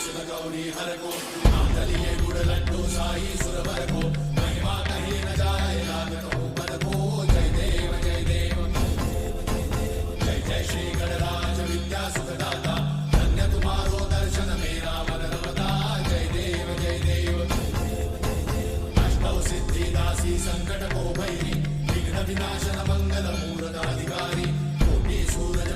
Shiva Gauri హరకో మాతలియే గుడలంటూ సాయి సురవరకో మహిమా కహే నజాయ నాగతో పదకో జయ దేవ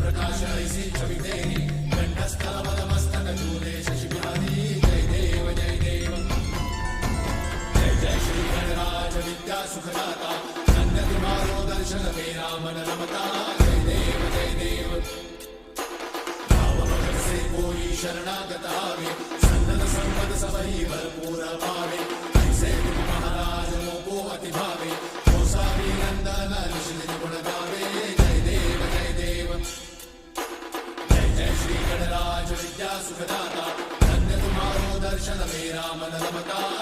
ప్రకాశ ఐసి చవితేరి शरणागतावे सन्नत संपद सबही भरपूर पावे ऐसे तुम महाराज मोको अति भावे खोसारी नंदन निशिल गुण गावे जय देव जय देव जय जय श्री गणराज विद्या सुखदाता धन्य तुम्हारो दर्शन मेरा मन रमता